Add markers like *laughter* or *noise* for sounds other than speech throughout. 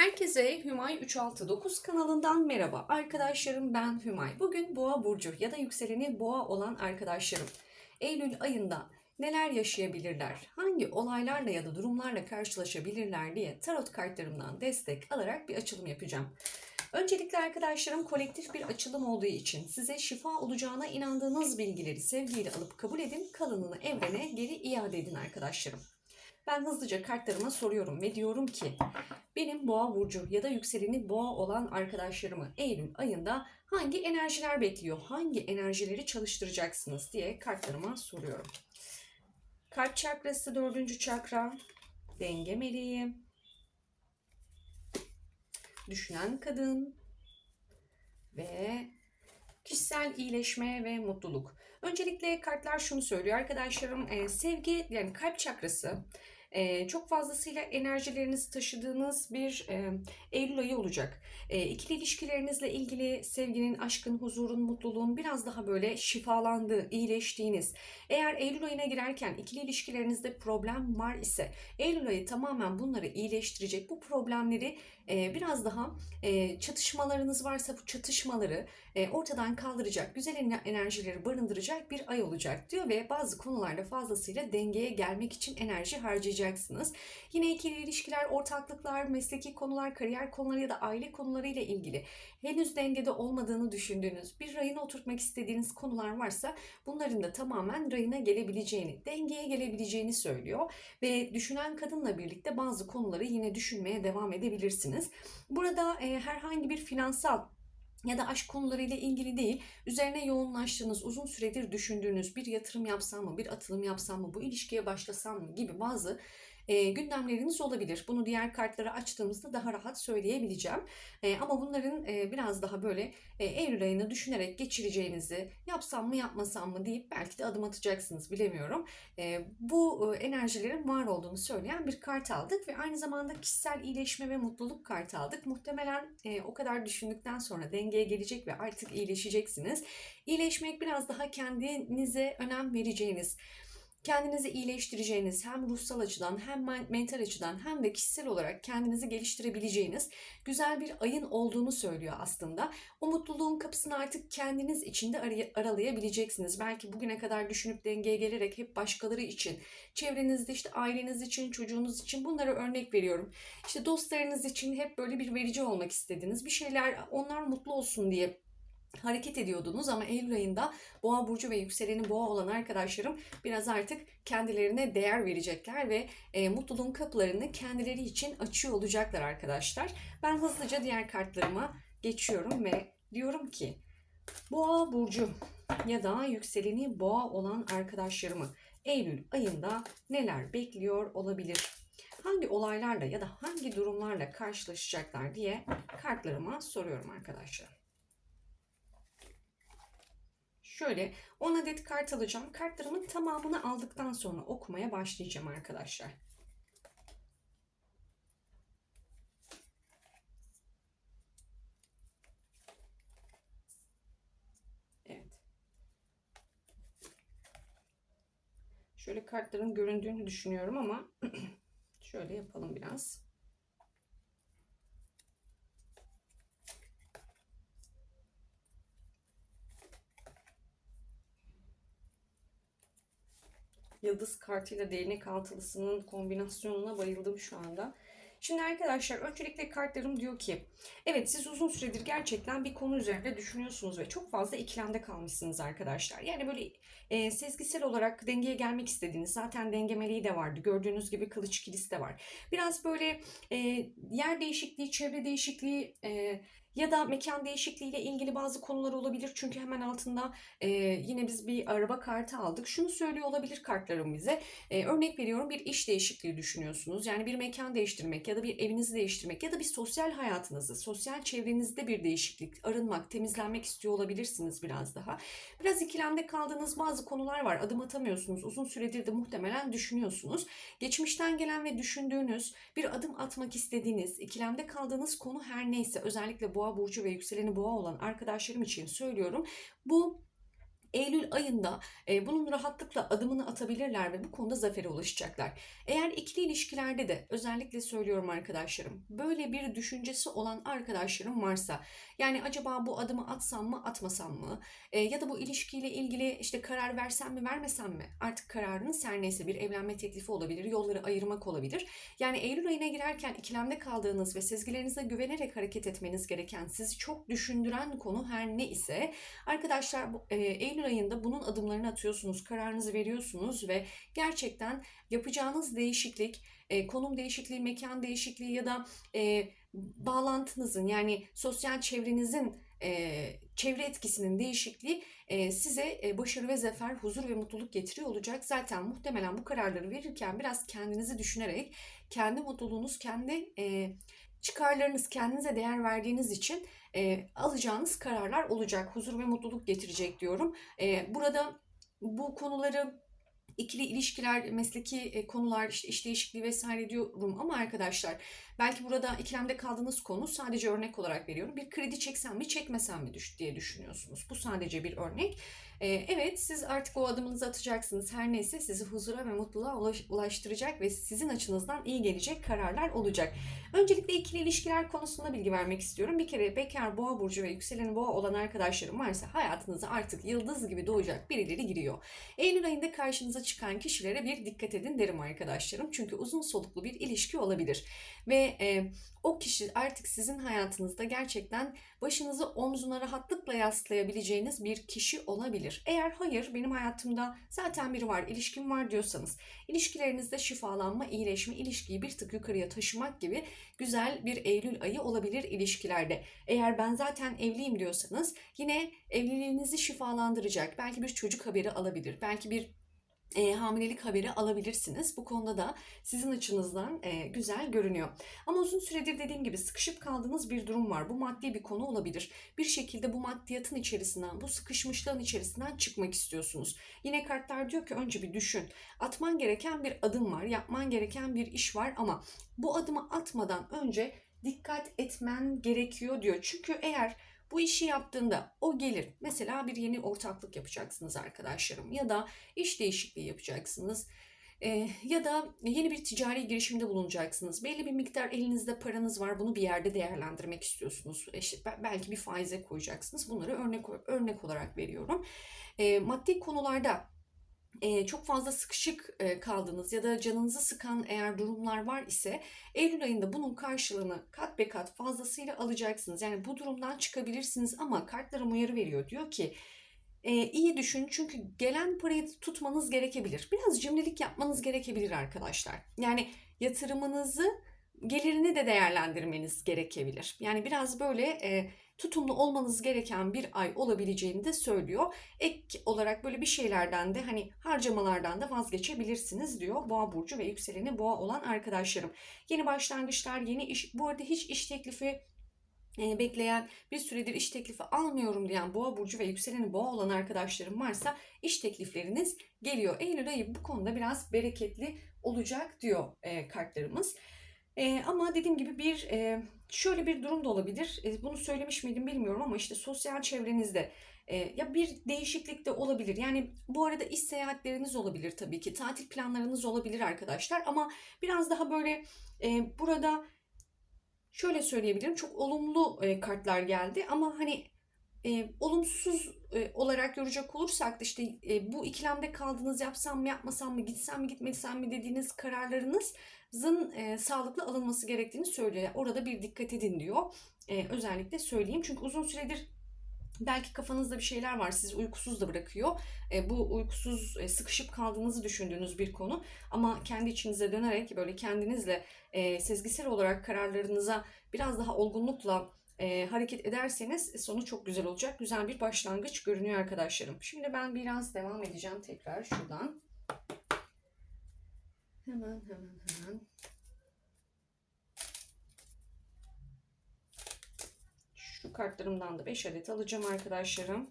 Herkese Hümay 369 kanalından merhaba. Arkadaşlarım ben Hümay. Bugün Boğa burcu ya da yükseleni Boğa olan arkadaşlarım Eylül ayında neler yaşayabilirler? Hangi olaylarla ya da durumlarla karşılaşabilirler diye tarot kartlarımdan destek alarak bir açılım yapacağım. Öncelikle arkadaşlarım kolektif bir açılım olduğu için size şifa olacağına inandığınız bilgileri sevgiyle alıp kabul edin. Kalanını evrene geri iade edin arkadaşlarım. Ben hızlıca kartlarıma soruyorum ve diyorum ki benim boğa burcu ya da yükseleni boğa olan arkadaşlarımı Eylül ayında hangi enerjiler bekliyor? Hangi enerjileri çalıştıracaksınız diye kartlarıma soruyorum. Kalp çakrası dördüncü çakra, denge meleği, düşünen kadın ve kişisel iyileşme ve mutluluk. Öncelikle kartlar şunu söylüyor arkadaşlarım e, sevgi yani kalp çakrası e, çok fazlasıyla enerjilerinizi taşıdığınız bir e, Eylül ayı olacak. E, ikili ilişkilerinizle ilgili sevginin, aşkın, huzurun, mutluluğun biraz daha böyle şifalandığı, iyileştiğiniz. Eğer Eylül ayına girerken ikili ilişkilerinizde problem var ise Eylül ayı tamamen bunları iyileştirecek. Bu problemleri e, biraz daha e, çatışmalarınız varsa bu çatışmaları e, ortadan kaldıracak, güzel ener- enerjileri barındıracak bir ay olacak diyor ve bazı konularda fazlasıyla dengeye gelmek için enerji harcayacaksınız. Yine ikili ilişkiler, ortaklıklar, mesleki konular, kariyer konuları ya da aile konuları ile ilgili henüz dengede olmadığını düşündüğünüz, bir rayına oturtmak istediğiniz konular varsa bunların da tamamen rayına gelebileceğini, dengeye gelebileceğini söylüyor ve düşünen kadınla birlikte bazı konuları yine düşünmeye devam edebilirsiniz. Burada e, herhangi bir finansal ya da aşk konularıyla ilgili değil, üzerine yoğunlaştığınız, uzun süredir düşündüğünüz bir yatırım yapsam mı, bir atılım yapsam mı, bu ilişkiye başlasam mı gibi bazı e, gündemleriniz olabilir. Bunu diğer kartları açtığımızda daha rahat söyleyebileceğim. E, ama bunların e, biraz daha böyle e, Eylül ayını düşünerek geçireceğinizi, yapsam mı yapmasam mı deyip belki de adım atacaksınız bilemiyorum. E, bu e, enerjilerin var olduğunu söyleyen bir kart aldık ve aynı zamanda kişisel iyileşme ve mutluluk kartı aldık. Muhtemelen e, o kadar düşündükten sonra dengeye gelecek ve artık iyileşeceksiniz. İyileşmek biraz daha kendinize önem vereceğiniz, kendinizi iyileştireceğiniz hem ruhsal açıdan hem men- mental açıdan hem de kişisel olarak kendinizi geliştirebileceğiniz güzel bir ayın olduğunu söylüyor aslında. O mutluluğun kapısını artık kendiniz içinde aray- aralayabileceksiniz. Belki bugüne kadar düşünüp dengeye gelerek hep başkaları için, çevrenizde işte aileniz için, çocuğunuz için bunlara örnek veriyorum. İşte dostlarınız için hep böyle bir verici olmak istediniz. Bir şeyler onlar mutlu olsun diye hareket ediyordunuz ama Eylül ayında Boğa burcu ve yükseleni Boğa olan arkadaşlarım biraz artık kendilerine değer verecekler ve e, mutluluğun kapılarını kendileri için açıyor olacaklar arkadaşlar. Ben hızlıca diğer kartlarıma geçiyorum ve diyorum ki Boğa burcu ya da yükseleni Boğa olan arkadaşlarımı Eylül ayında neler bekliyor olabilir? Hangi olaylarla ya da hangi durumlarla karşılaşacaklar diye kartlarıma soruyorum arkadaşlar. Şöyle 10 adet kart alacağım. Kartlarımın tamamını aldıktan sonra okumaya başlayacağım arkadaşlar. Evet. Şöyle kartların göründüğünü düşünüyorum ama *clears throat* şöyle yapalım biraz. Yıldız kartıyla değnek altılısının kombinasyonuna bayıldım şu anda. Şimdi arkadaşlar öncelikle kartlarım diyor ki evet siz uzun süredir gerçekten bir konu üzerinde düşünüyorsunuz ve çok fazla ikilemde kalmışsınız arkadaşlar. Yani böyle e, sezgisel olarak dengeye gelmek istediğiniz zaten denge meleği de vardı. Gördüğünüz gibi kılıç kilisi de var. Biraz böyle e, yer değişikliği, çevre değişikliği e, ya da mekan değişikliğiyle ilgili bazı konular olabilir. Çünkü hemen altında e, yine biz bir araba kartı aldık. Şunu söylüyor olabilir kartlarım bize. E, örnek veriyorum bir iş değişikliği düşünüyorsunuz. Yani bir mekan değiştirmek ya da bir evinizi değiştirmek ya da bir sosyal hayatınızı, sosyal çevrenizde bir değişiklik, arınmak, temizlenmek istiyor olabilirsiniz biraz daha. Biraz ikilemde kaldığınız bazı konular var. Adım atamıyorsunuz. Uzun süredir de muhtemelen düşünüyorsunuz. Geçmişten gelen ve düşündüğünüz, bir adım atmak istediğiniz, ikilemde kaldığınız konu her neyse özellikle boğa burcu ve yükseleni boğa olan arkadaşlarım için söylüyorum. Bu Eylül ayında e, bunun rahatlıkla adımını atabilirler ve bu konuda zafere ulaşacaklar. Eğer ikili ilişkilerde de özellikle söylüyorum arkadaşlarım böyle bir düşüncesi olan arkadaşlarım varsa yani acaba bu adımı atsam mı atmasam mı E, ya da bu ilişkiyle ilgili işte karar versem mi vermesem mi artık kararınız her neyse bir evlenme teklifi olabilir yolları ayırmak olabilir. Yani Eylül ayına girerken ikilemde kaldığınız ve sezgilerinize güvenerek hareket etmeniz gereken sizi çok düşündüren konu her ne ise arkadaşlar e, Eylül ayında bunun adımlarını atıyorsunuz, kararınızı veriyorsunuz ve gerçekten yapacağınız değişiklik, e, konum değişikliği, mekan değişikliği ya da e, bağlantınızın yani sosyal çevrenizin e, çevre etkisinin değişikliği size başarı ve zafer, huzur ve mutluluk getiriyor olacak. Zaten muhtemelen bu kararları verirken biraz kendinizi düşünerek kendi mutluluğunuz, kendi çıkarlarınız, kendinize değer verdiğiniz için e, alacağınız kararlar olacak. Huzur ve mutluluk getirecek diyorum. E, burada bu konuları ikili ilişkiler, mesleki e, konular, işte iş değişikliği vesaire diyorum ama arkadaşlar belki burada ikilemde kaldığınız konu sadece örnek olarak veriyorum. Bir kredi çeksem mi çekmesem mi düş diye düşünüyorsunuz. Bu sadece bir örnek. E, evet siz artık o adımınızı atacaksınız. Her neyse sizi huzura ve mutluluğa ulaş- ulaştıracak ve sizin açınızdan iyi gelecek kararlar olacak. Öncelikle ikili ilişkiler konusunda bilgi vermek istiyorum. Bir kere bekar boğa burcu ve yükseleni boğa olan arkadaşlarım varsa hayatınıza artık yıldız gibi doğacak birileri giriyor. Eylül ayında karşınıza çıkan kişilere bir dikkat edin derim arkadaşlarım. Çünkü uzun soluklu bir ilişki olabilir. Ve e, o kişi artık sizin hayatınızda gerçekten başınızı omzuna rahatlıkla yaslayabileceğiniz bir kişi olabilir. Eğer hayır benim hayatımda zaten biri var, ilişkim var diyorsanız ilişkilerinizde şifalanma, iyileşme, ilişkiyi bir tık yukarıya taşımak gibi güzel bir Eylül ayı olabilir ilişkilerde. Eğer ben zaten evliyim diyorsanız yine evliliğinizi şifalandıracak, belki bir çocuk haberi alabilir, belki bir e, hamilelik haberi alabilirsiniz. Bu konuda da sizin açınızdan e, güzel görünüyor. Ama uzun süredir dediğim gibi sıkışıp kaldığınız bir durum var. Bu maddi bir konu olabilir. Bir şekilde bu maddiyatın içerisinden, bu sıkışmışlığın içerisinden çıkmak istiyorsunuz. Yine kartlar diyor ki önce bir düşün. Atman gereken bir adım var, yapman gereken bir iş var ama bu adımı atmadan önce dikkat etmen gerekiyor diyor. Çünkü eğer bu işi yaptığında o gelir. Mesela bir yeni ortaklık yapacaksınız arkadaşlarım ya da iş değişikliği yapacaksınız. Ya da yeni bir ticari girişimde bulunacaksınız. Belli bir miktar elinizde paranız var. Bunu bir yerde değerlendirmek istiyorsunuz. İşte be- belki bir faize koyacaksınız. Bunları örnek örnek olarak veriyorum. Maddi konularda e, çok fazla sıkışık e, kaldığınız ya da canınızı sıkan eğer durumlar var ise Eylül ayında bunun karşılığını kat be kat fazlasıyla alacaksınız. Yani bu durumdan çıkabilirsiniz ama kartlarım uyarı veriyor. Diyor ki e, iyi düşün çünkü gelen parayı tutmanız gerekebilir. Biraz cimrilik yapmanız gerekebilir arkadaşlar. Yani yatırımınızı gelirini de değerlendirmeniz gerekebilir. Yani biraz böyle e, tutumlu olmanız gereken bir ay olabileceğini de söylüyor. Ek olarak böyle bir şeylerden de hani harcamalardan da vazgeçebilirsiniz diyor Boğa burcu ve yükseleni Boğa olan arkadaşlarım. Yeni başlangıçlar, yeni iş bu arada hiç iş teklifi e, bekleyen bir süredir iş teklifi almıyorum diyen boğa burcu ve yükseleni boğa olan arkadaşlarım varsa iş teklifleriniz geliyor. Eylül ayı bu konuda biraz bereketli olacak diyor e, kartlarımız. E, ama dediğim gibi bir e, şöyle bir durum da olabilir. E, bunu söylemiş miydim bilmiyorum ama işte sosyal çevrenizde e, ya bir değişiklik de olabilir. Yani bu arada iş seyahatleriniz olabilir tabii ki. Tatil planlarınız olabilir arkadaşlar ama biraz daha böyle e, burada şöyle söyleyebilirim. Çok olumlu e, kartlar geldi ama hani e, olumsuz e, olarak görecek olursak da işte e, bu ikilemde kaldığınız yapsam mı yapmasam mı gitsem mi gitmesem mi dediğiniz kararlarınızın e, sağlıklı alınması gerektiğini söylüyor. Orada bir dikkat edin diyor. E, özellikle söyleyeyim. Çünkü uzun süredir belki kafanızda bir şeyler var sizi uykusuz da bırakıyor. E, bu uykusuz e, sıkışıp kaldığınızı düşündüğünüz bir konu ama kendi içinize dönerek böyle kendinizle e, sezgisel olarak kararlarınıza biraz daha olgunlukla e, hareket ederseniz sonu çok güzel olacak. Güzel bir başlangıç görünüyor arkadaşlarım. Şimdi ben biraz devam edeceğim tekrar şuradan. Hemen hemen hemen. Şu kartlarımdan da 5 adet alacağım arkadaşlarım.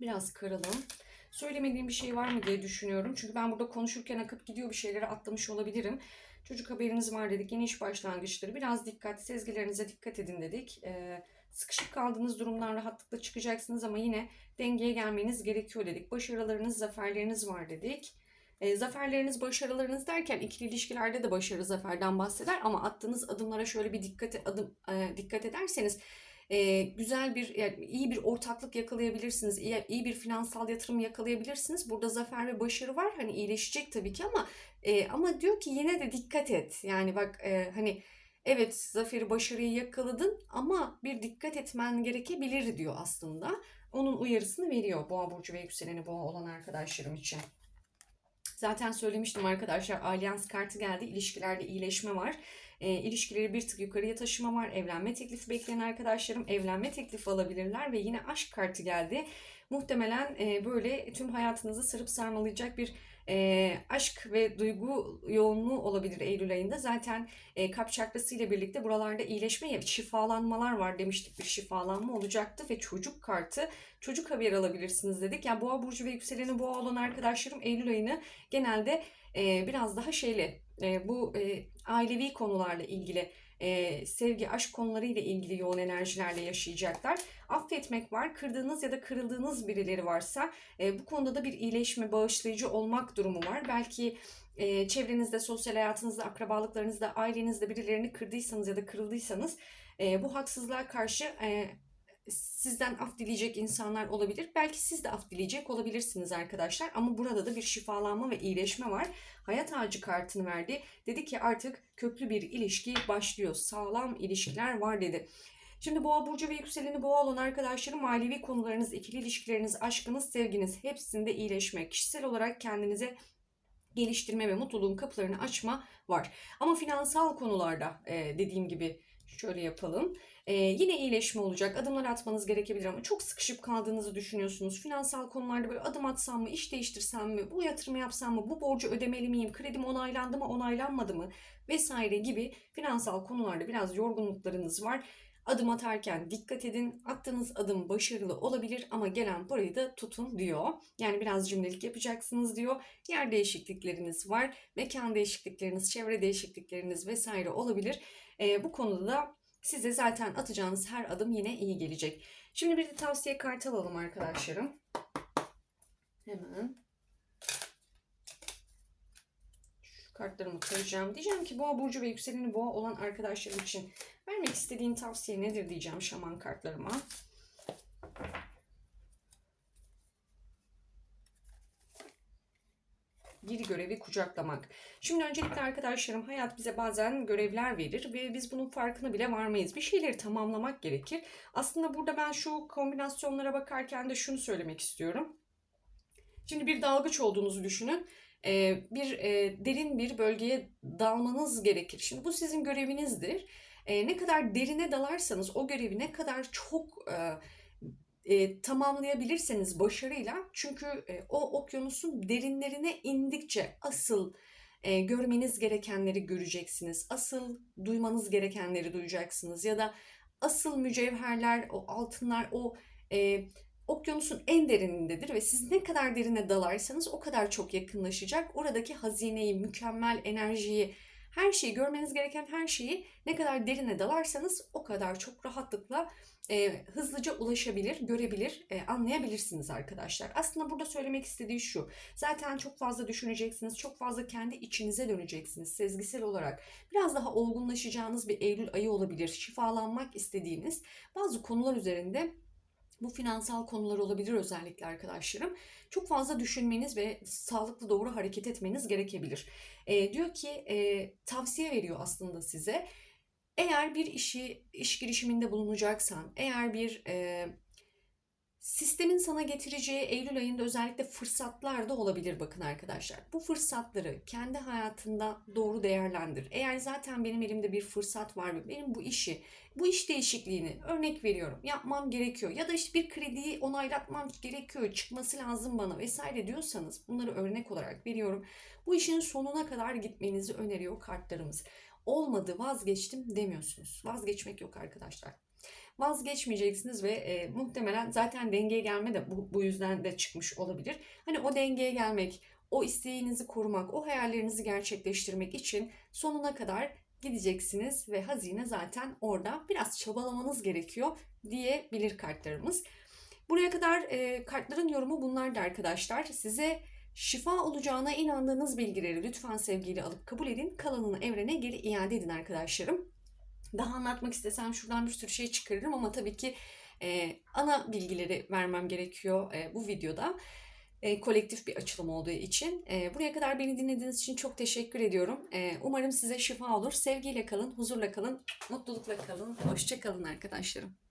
Biraz karalım. Söylemediğim bir şey var mı diye düşünüyorum. Çünkü ben burada konuşurken akıp gidiyor bir şeyleri atlamış olabilirim. Çocuk haberiniz var dedik. Yeni iş başlangıçları. Biraz dikkat, sezgilerinize dikkat edin dedik. Ee, Sıkışıp kaldığınız durumdan rahatlıkla çıkacaksınız ama yine dengeye gelmeniz gerekiyor dedik. Başarılarınız, zaferleriniz var dedik. E, zaferleriniz, başarılarınız derken ikili ilişkilerde de başarı, zaferden bahseder ama attığınız adımlara şöyle bir dikkat adım e, dikkat ederseniz e, güzel bir yani iyi bir ortaklık yakalayabilirsiniz. iyi, iyi bir finansal yatırım yakalayabilirsiniz. Burada zafer ve başarı var. Hani iyileşecek tabii ki ama e, ama diyor ki yine de dikkat et. Yani bak e, hani evet zaferi başarıyı yakaladın ama bir dikkat etmen gerekebilir diyor aslında. Onun uyarısını veriyor Boğa burcu ve yükseleni Boğa olan arkadaşlarım için. Zaten söylemiştim arkadaşlar alyans kartı geldi. İlişkilerde iyileşme var. E, ilişkileri bir tık yukarıya taşıma var. Evlenme teklifi bekleyen arkadaşlarım evlenme teklifi alabilirler ve yine aşk kartı geldi. Muhtemelen e, böyle tüm hayatınızı sarıp sarmalayacak bir e, aşk ve duygu yoğunluğu olabilir Eylül ayında. Zaten e, kalp çakrası ile birlikte buralarda iyileşme, şifalanmalar var demiştik. Bir şifalanma olacaktı ve çocuk kartı, çocuk haber alabilirsiniz dedik. Yani boğa burcu ve yükseleni boğa olan arkadaşlarım Eylül ayını genelde e, biraz daha şeyle e, bu e, ailevi konularla ilgili e, sevgi, aşk konularıyla ilgili yoğun enerjilerle yaşayacaklar. Affetmek var. Kırdığınız ya da kırıldığınız birileri varsa e, bu konuda da bir iyileşme, bağışlayıcı olmak durumu var. Belki e, çevrenizde, sosyal hayatınızda, akrabalıklarınızda, ailenizde birilerini kırdıysanız ya da kırıldıysanız e, bu haksızlığa karşı e, sizden af dileyecek insanlar olabilir. Belki siz de af dileyecek olabilirsiniz arkadaşlar. Ama burada da bir şifalanma ve iyileşme var. Hayat ağacı kartını verdi. Dedi ki artık köklü bir ilişki başlıyor. Sağlam ilişkiler var dedi. Şimdi boğa burcu ve yükseleni boğa olan arkadaşlarım manevi konularınız, ikili ilişkileriniz, aşkınız, sevginiz hepsinde iyileşme, kişisel olarak kendinize geliştirme ve mutluluğun kapılarını açma var. Ama finansal konularda dediğim gibi şöyle yapalım. Ee, yine iyileşme olacak. Adımlar atmanız gerekebilir ama çok sıkışıp kaldığınızı düşünüyorsunuz. Finansal konularda böyle adım atsam mı, iş değiştirsem mi, bu yatırımı yapsam mı, bu borcu ödemeli miyim, kredim onaylandı mı, onaylanmadı mı vesaire gibi finansal konularda biraz yorgunluklarınız var. Adım atarken dikkat edin. Attığınız adım başarılı olabilir ama gelen parayı da tutun diyor. Yani biraz cümlelik yapacaksınız diyor. Yer değişiklikleriniz var. Mekan değişiklikleriniz, çevre değişiklikleriniz vesaire olabilir. E, bu konuda da size zaten atacağınız her adım yine iyi gelecek. Şimdi bir de tavsiye kartı alalım arkadaşlarım. Hemen. Şu kartlarımı koyacağım. Diyeceğim ki boğa burcu ve yükseleni boğa olan arkadaşlarım için vermek istediğin tavsiye nedir diyeceğim şaman kartlarıma. Bir görevi kucaklamak. Şimdi öncelikle arkadaşlarım hayat bize bazen görevler verir ve biz bunun farkına bile varmayız. Bir şeyleri tamamlamak gerekir. Aslında burada ben şu kombinasyonlara bakarken de şunu söylemek istiyorum. Şimdi bir dalgıç olduğunuzu düşünün. Ee, bir e, derin bir bölgeye dalmanız gerekir. Şimdi bu sizin görevinizdir. Ee, ne kadar derine dalarsanız o görevi ne kadar çok e, e, tamamlayabilirseniz başarıyla çünkü e, o okyanusun derinlerine indikçe asıl e, görmeniz gerekenleri göreceksiniz. Asıl duymanız gerekenleri duyacaksınız ya da asıl mücevherler, o altınlar, o e, okyanusun en derinindedir ve siz ne kadar derine dalarsanız o kadar çok yakınlaşacak. Oradaki hazineyi, mükemmel enerjiyi, her şeyi görmeniz gereken her şeyi ne kadar derine dalarsanız o kadar çok rahatlıkla e, hızlıca ulaşabilir, görebilir, e, anlayabilirsiniz arkadaşlar. Aslında burada söylemek istediği şu. Zaten çok fazla düşüneceksiniz, çok fazla kendi içinize döneceksiniz sezgisel olarak. Biraz daha olgunlaşacağınız bir Eylül ayı olabilir. Şifalanmak istediğiniz bazı konular üzerinde bu finansal konular olabilir özellikle arkadaşlarım. Çok fazla düşünmeniz ve sağlıklı doğru hareket etmeniz gerekebilir. E, diyor ki e, tavsiye veriyor aslında size. Eğer bir işi iş girişiminde bulunacaksan, eğer bir e, sistemin sana getireceği Eylül ayında özellikle fırsatlar da olabilir bakın arkadaşlar. Bu fırsatları kendi hayatında doğru değerlendir. Eğer zaten benim elimde bir fırsat var ve benim bu işi, bu iş değişikliğini örnek veriyorum yapmam gerekiyor ya da işte bir krediyi onaylatmam gerekiyor çıkması lazım bana vesaire diyorsanız bunları örnek olarak veriyorum. Bu işin sonuna kadar gitmenizi öneriyor kartlarımız olmadı vazgeçtim demiyorsunuz. Vazgeçmek yok arkadaşlar. Vazgeçmeyeceksiniz ve e, muhtemelen zaten dengeye gelme de bu, bu yüzden de çıkmış olabilir. Hani o dengeye gelmek, o isteğinizi korumak, o hayallerinizi gerçekleştirmek için sonuna kadar gideceksiniz ve hazine zaten orada. Biraz çabalamanız gerekiyor diyebilir kartlarımız. Buraya kadar e, kartların yorumu bunlardı arkadaşlar. Size şifa olacağına inandığınız bilgileri lütfen sevgiyle alıp kabul edin. Kalanını evrene geri iade edin arkadaşlarım. Daha anlatmak istesem şuradan bir sürü şey çıkarırım ama tabii ki e, ana bilgileri vermem gerekiyor e, bu videoda. E, kolektif bir açılım olduğu için. E, buraya kadar beni dinlediğiniz için çok teşekkür ediyorum. E, umarım size şifa olur. Sevgiyle kalın, huzurla kalın, mutlulukla kalın. Hoşça kalın arkadaşlarım.